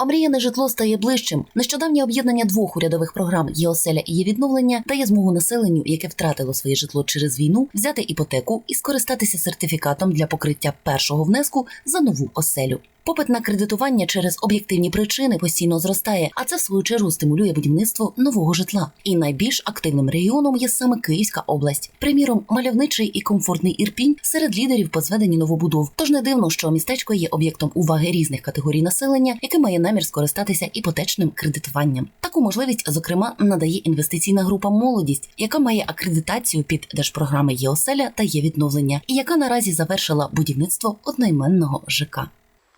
Омріяне житло стає ближчим. Нещодавнє об'єднання двох урядових програм «Є оселя» і «Є відновлення» дає змогу населенню, яке втратило своє житло через війну, взяти іпотеку і скористатися сертифікатом для покриття першого внеску за нову оселю. Попит на кредитування через об'єктивні причини постійно зростає, а це в свою чергу стимулює будівництво нового житла. І найбільш активним регіоном є саме Київська область. Приміром, мальовничий і комфортний Ірпінь серед лідерів по зведенні новобудов. Тож не дивно, що містечко є об'єктом уваги різних категорій населення, яке має намір скористатися іпотечним кредитуванням. Таку можливість, зокрема, надає інвестиційна група Молодість, яка має акредитацію під держпрограми «Єоселя» та є відновлення, і яка наразі завершила будівництво одноіменного ЖК.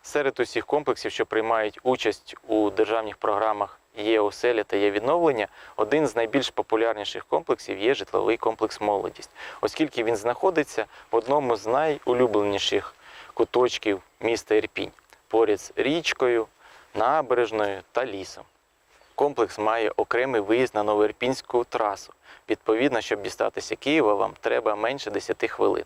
Серед усіх комплексів, що приймають участь у державних програмах є оселя та є відновлення, один з найбільш популярніших комплексів є житловий комплекс Молодість, оскільки він знаходиться в одному з найулюбленіших куточків міста Ірпінь поряд з річкою, набережною та лісом. Комплекс має окремий виїзд на Новоірпінську трасу. Відповідно, щоб дістатися Києва, вам треба менше 10 хвилин.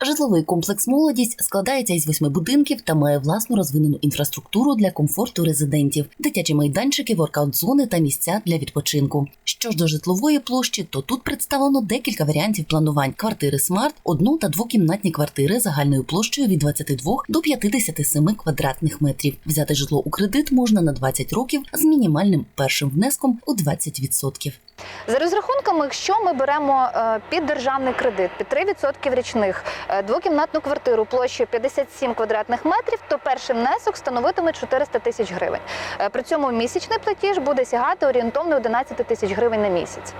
Житловий комплекс Молодість складається із восьми будинків та має власну розвинену інфраструктуру для комфорту резидентів, дитячі майданчики, воркаут-зони та місця для відпочинку. Що ж до житлової площі, то тут представлено декілька варіантів планувань: квартири смарт, одну та двокімнатні квартири загальною площею від 22 до 57 квадратних метрів. Взяти житло у кредит можна на 20 років з мінімальним першим внеском у 20%. За розрахунками, якщо ми беремо е, під державний кредит під 3% річних двокімнатну квартиру площею 57 квадратних метрів, то перший внесок становитиме 400 тисяч гривень. Е, При цьому місячний платіж буде сягати орієнтовно 11 тисяч гривень на місяць.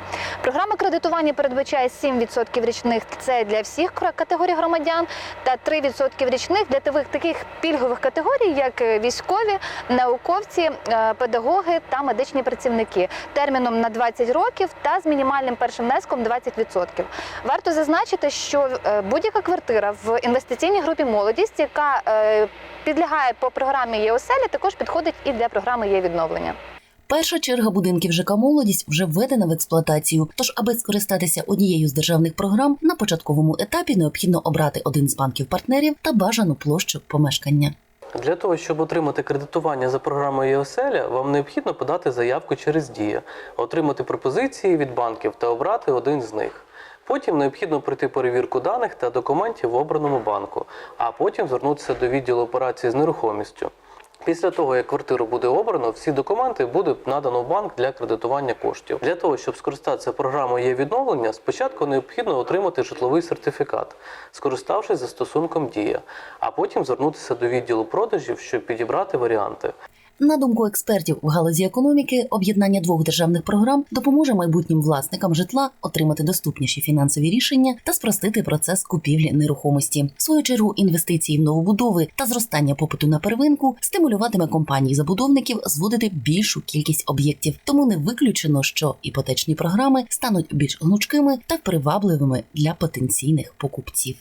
Програма кредитування передбачає 7% річних це для всіх категорій громадян, та 3% річних для таких, пільгових категорій, як е, військові, науковці, е, педагоги та медичні працівники терміном на 20 років та з мінімальним першим внеском 20%. Варто зазначити, що е, будь-яка квартира в інвестиційній групі молодість, яка е, підлягає по програмі ЄОСЕЛі, також підходить і для програми є відновлення. Перша черга будинків ЖК Молодість вже введена в експлуатацію. Тож, аби скористатися однією з державних програм, на початковому етапі необхідно обрати один з банків партнерів та бажану площу помешкання. Для того, щоб отримати кредитування за програмою ЄОСЕЛЯ, вам необхідно подати заявку через Дія, отримати пропозиції від банків та обрати один з них. Потім необхідно пройти перевірку даних та документів в обраному банку, а потім звернутися до відділу операцій з нерухомістю. Після того, як квартиру буде обрано, всі документи буде надано в банк для кредитування коштів. Для того, щоб скористатися програмою є відновлення, спочатку необхідно отримати житловий сертифікат, скориставшись застосунком Дія, а потім звернутися до відділу продажів, щоб підібрати варіанти. На думку експертів в галузі економіки, об'єднання двох державних програм допоможе майбутнім власникам житла отримати доступніші фінансові рішення та спростити процес купівлі нерухомості. В свою чергу інвестиції в новобудови та зростання попиту на первинку стимулюватиме компанії забудовників зводити більшу кількість об'єктів. Тому не виключено, що іпотечні програми стануть більш гнучкими та привабливими для потенційних покупців.